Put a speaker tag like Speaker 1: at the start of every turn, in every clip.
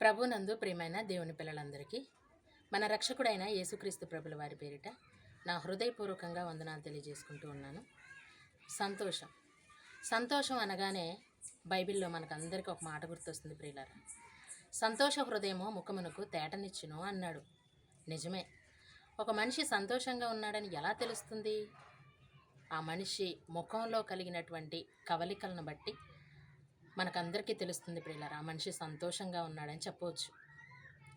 Speaker 1: ప్రభునందు ప్రియమైన దేవుని పిల్లలందరికీ మన రక్షకుడైన యేసుక్రీస్తు ప్రభుల వారి పేరిట నా హృదయపూర్వకంగా వందనాలు తెలియజేసుకుంటూ ఉన్నాను. సంతోషం. సంతోషం అనగానే బైబిల్లో మనకు అందరికీ ఒక మాట గుర్తొస్తుంది ప్రియులారా. సంతోష హృదయమో ముఖమునకు తేటనిచ్చును అన్నాడు. నిజమే. ఒక మనిషి సంతోషంగా ఉన్నాడని ఎలా తెలుస్తుంది? ఆ మనిషి ముఖంలో కలిగినటువంటి కవలికలను బట్టి మనకందరికీ తెలుస్తుంది ప్రియులారా మనిషి సంతోషంగా ఉన్నాడని చెప్పవచ్చు.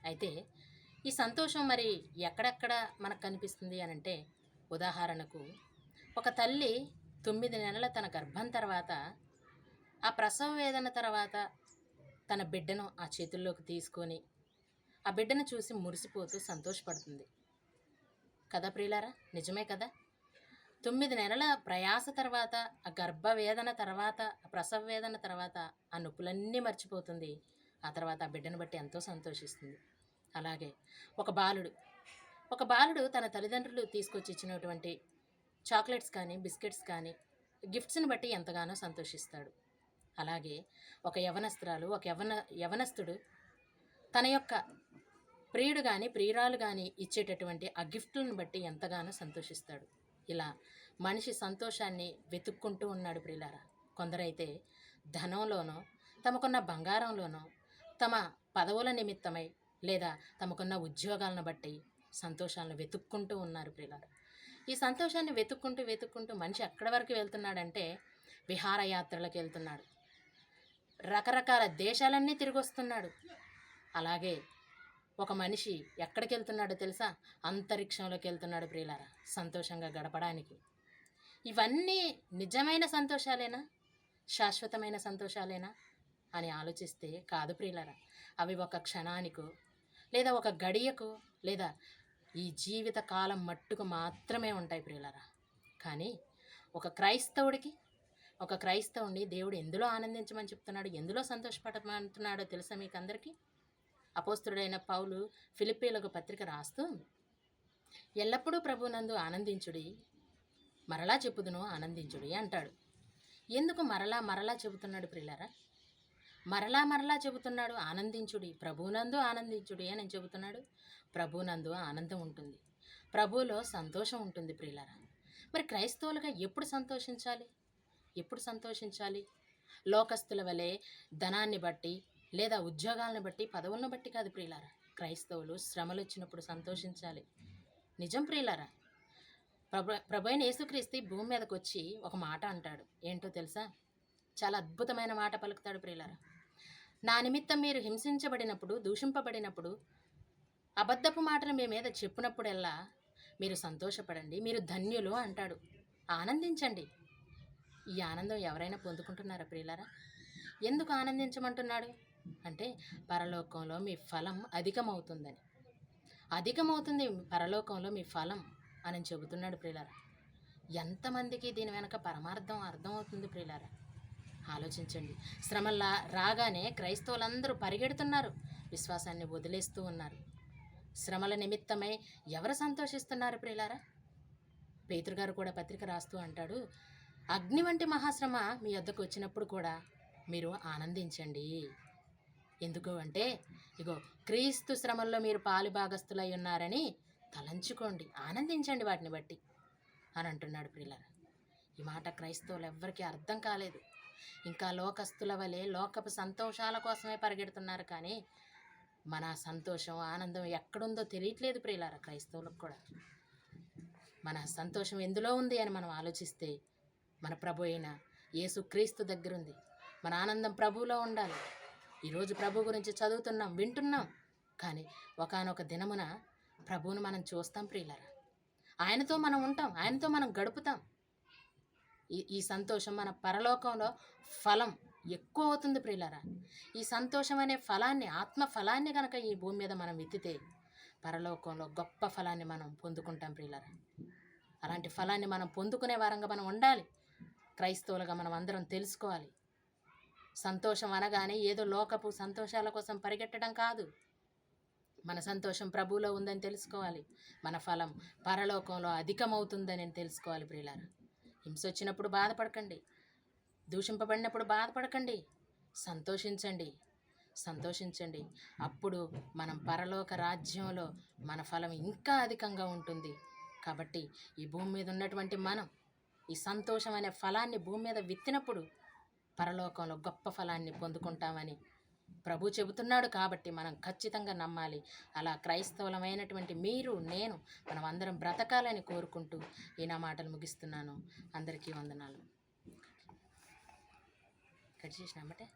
Speaker 1: అయితే ఈ సంతోషం మరి ఎక్కడెక్కడ మనకు కనిపిస్తుంది అని అంటే ఉదాహరణకు ఒక తల్లి తొమ్మిది నెలల తన గర్భం తర్వాత ఆ ప్రసవ వేదన తర్వాత తన బిడ్డను ఆ చేతుల్లోకి తీసుకొని ఆ బిడ్డను చూసి మురిసిపోతూ సంతోషపడుతుంది. కదా ప్రియులారా? నిజమే కదా? తొమ్మిది నెలల ప్రయాస తర్వాత ఆ గర్భవేదన తర్వాత ప్రసవ వేదన తర్వాత ఆ నొప్పులన్నీ మర్చిపోతుంది. ఆ తర్వాత ఆ బిడ్డను బట్టి ఎంతో సంతోషిస్తుంది. అలాగే ఒక బాలుడు ఒక బాలుడు తన తల్లిదండ్రులు తీసుకొచ్చి ఇచ్చినటువంటి చాక్లెట్స్ కానీ బిస్కెట్స్ కానీ గిఫ్ట్స్ని బట్టి ఎంతగానో సంతోషిస్తాడు. అలాగే ఒక యవనస్త్రాలు ఒక యవన యవనస్తుడు తన యొక్క ప్రియుడు కానీ ప్రియురాలు కానీ ఇచ్చేటటువంటి ఆ గిఫ్ట్లను బట్టి ఎంతగానో సంతోషిస్తాడు. ఇలా మనిషి సంతోషాన్ని వెతుక్కుంటూ ఉన్నాడు ప్రియులారా. కొందరైతే ధనంలోనో తమకున్న బంగారంలోనో తమ పదవుల నిమిత్తమై లేదా తమకున్న ఉద్యోగాలను బట్టి సంతోషాలను వెతుక్కుంటూ ఉన్నారు ప్రియులారా. ఈ సంతోషాన్ని వెతుక్కుంటూ వెతుక్కుంటూ మనిషి ఎక్కడి వరకు వెళ్తున్నాడంటే విహారయాత్రలకు వెళ్తున్నాడు. రకరకాల దేశాలన్నీ తిరిగి వస్తున్నాడు అలాగే ఒక మనిషి ఎక్కడికి వెళ్తున్నాడో తెలుసా? అంతరిక్షంలోకి వెళ్తున్నాడు ప్రియులారా. సంతోషంగా గడపడానికి. ఇవన్నీ నిజమైన సంతోషాలేనా? శాశ్వతమైన సంతోషాలేనా? అని ఆలోచిస్తే కాదు ప్రియులారా. అవి ఒక క్షణానికో లేదా ఒక గడియకు లేదా ఈ జీవిత కాలం మట్టుకు మాత్రమే ఉంటాయి ప్రియులారా. కానీ ఒక క్రైస్తవుడికి ఒక క్రైస్తవుని దేవుడు ఎందులో ఆనందించమని చెప్తున్నాడు? ఎందులో సంతోషపడమంటున్నాడో తెలుసా మీకు అందరికీ అపోస్తుడైన పౌలు ఫిలిప్పీలకు పత్రిక రాస్తూ ఎల్లప్పుడూ ప్రభునందు ఆనందించుడి మరలా చెప్పుదును ఆనందించుడి అంటాడు. ఎందుకు మరలా మరలా చెబుతున్నాడు ప్రిల్లరా మరలా మరలా చెబుతున్నాడు ఆనందించుడి ప్రభునందు ఆనందించుడి అని చెబుతున్నాడు. ప్రభునందు ఆనందం ఉంటుంది. ప్రభువులో సంతోషం ఉంటుంది ప్రియులరా. మరి క్రైస్తవులుగా ఎప్పుడు సంతోషించాలి? ఎప్పుడు సంతోషించాలి? లోకస్తుల వలె ధనాన్ని బట్టి లేదా ఉద్యోగాలను బట్టి పదవులను బట్టి కాదు ప్రియులారా. క్రైస్తవులు శ్రమలు వచ్చినప్పుడు సంతోషించాలి. నిజం ప్రియులారా? ప్రభు ప్రభైన అయిన యేసుక్రీస్తు భూమి మీదకి వచ్చి ఒక మాట అంటాడు. ఏంటో తెలుసా? చాలా అద్భుతమైన మాట పలుకుతాడు ప్రియులారా. నా నిమిత్తం మీరు హింసించబడినప్పుడు దూషింపబడినప్పుడు అబద్ధపు మాటలు మీ మీద చెప్పినప్పుడెల్లా మీరు సంతోషపడండి మీరు ధన్యులు అంటాడు. ఆనందించండి. ఈ ఆనందం ఎవరైనా పొందుకుంటున్నారా ప్రియులారా? ఎందుకు ఆనందించమంటున్నాడు? అంటే పరలోకంలో మీ ఫలం అధికమవుతుందని. అధికమవుతుంది పరలోకంలో మీ ఫలం అని చెబుతున్నాడు ప్రియులారా. ఎంతమందికి దీని వెనక పరమార్థం అర్థమవుతుంది ప్రియులారా? ఆలోచించండి. శ్రమల్లా రాగానే క్రైస్తవులందరూ పరిగెడుతున్నారు. విశ్వాసాన్ని వదిలేస్తూ ఉన్నారు. శ్రమల నిమిత్తమై ఎవరు సంతోషిస్తున్నారు ప్రియులారా? పేతురుగారు కూడా పత్రిక రాస్తూ అంటాడు అగ్ని వంటి మహాశ్రమ మీ వద్దకు వచ్చినప్పుడు కూడా మీరు ఆనందించండి. ఎందుకు అంటే ఇగో క్రీస్తు శ్రమల్లో మీరు పాలు భాగస్థులై ఉన్నారని తలంచుకోండి ఆనందించండి వాటిని బట్టి అని అంటున్నాడు ప్రియులారా. ఈ మాట క్రైస్తవులు ఎవ్వరికీ అర్థం కాలేదు. ఇంకా లోకస్తుల వలె లోకపు సంతోషాల కోసమే పరిగెడుతున్నారు కానీ మన సంతోషం ఆనందం ఎక్కడుందో తెలియట్లేదు ప్రియులార క్రైస్తవులకు కూడా. మన సంతోషం ఎందులో ఉంది అని మనం ఆలోచిస్తే మన ప్రభు అయిన యేసు క్రీస్తు దగ్గరుంది. మన ఆనందం ప్రభువులో ఉండాలి. ఈరోజు ప్రభు గురించి చదువుతున్నాం వింటున్నాం. కానీ ఒకానొక దినమున ప్రభువును మనం చూస్తాం ప్రియులరా. ఆయనతో మనం ఉంటాం ఆయనతో మనం గడుపుతాం. ఈ ఈ సంతోషం మన పరలోకంలో ఫలం ఎక్కువ అవుతుంది ప్రియులరా. ఈ సంతోషం అనే ఫలాన్ని ఆత్మ ఫలాన్ని కనుక ఈ భూమి మీద మనం ఎత్తితే పరలోకంలో గొప్ప ఫలాన్ని మనం పొందుకుంటాం ప్రియులరా. అలాంటి ఫలాన్ని మనం పొందుకునే వారంగా మనం ఉండాలి. క్రైస్తవులుగా మనం అందరం తెలుసుకోవాలి. సంతోషం అనగానే ఏదో లోకపు సంతోషాల కోసం పరిగెట్టడం కాదు. మన సంతోషం ప్రభువులో ఉందని తెలుసుకోవాలి. మన ఫలం పరలోకంలో అధికమవుతుందని తెలుసుకోవాలి ప్రియులారా. హింస వచ్చినప్పుడు బాధపడకండి. దూషింపబడినప్పుడు బాధపడకండి. సంతోషించండి. సంతోషించండి. అప్పుడు మనం పరలోక రాజ్యంలో మన ఫలం ఇంకా అధికంగా ఉంటుంది. కాబట్టి ఈ భూమి మీద ఉన్నటువంటి మనం ఈ సంతోషం అనే ఫలాన్ని భూమి మీద విత్తినప్పుడు పరలోకంలో గొప్ప ఫలాన్ని పొందుకుంటామని ప్రభు చెబుతున్నాడు కాబట్టి మనం ఖచ్చితంగా నమ్మాలి. అలా క్రైస్తవులమైనటువంటి మీరు నేను మనం అందరం బ్రతకాలని కోరుకుంటూ ఈ నా మాటలు ముగిస్తున్నాను. అందరికీ వందనాలు. కట్ చేసినామంటే